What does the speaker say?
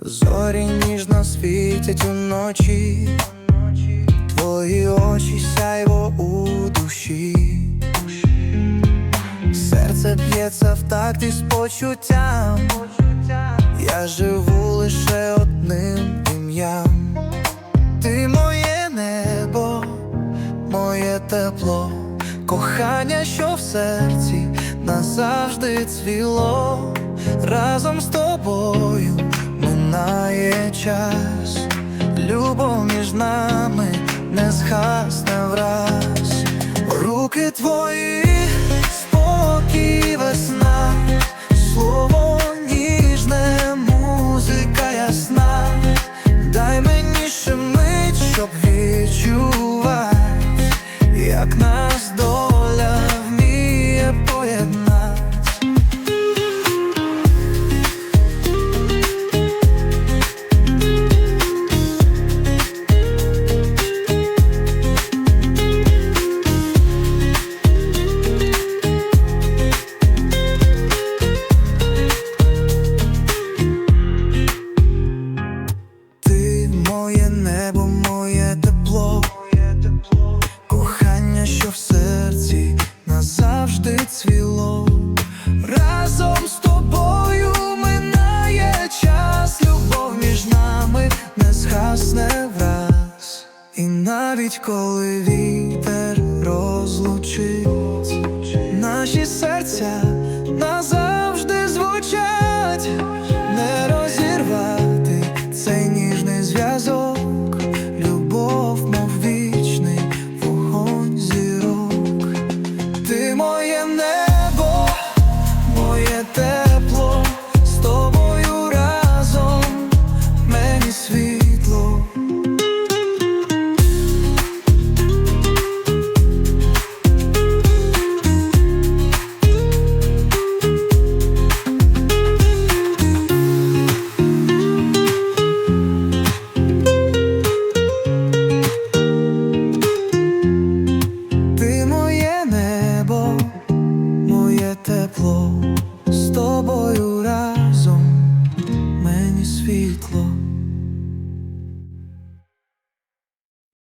Зорі ніжно світять уночі, твої очі сяйво у душі, серце б'ється в такт із почуттям, я живу лише одним моє тепло, кохання, що в серці назавжди цвіло, разом з тобою минає час, любов між нами не згасне враз, руки твої, nas dores. І навіть коли вітер розлучить, наші серця назавжди звучать, не розірвати цей ніжний зв'язок, любов, мов вічний вогонь зірок. Ти моє небо, моє те. Є тепло з тобою разом мені світло.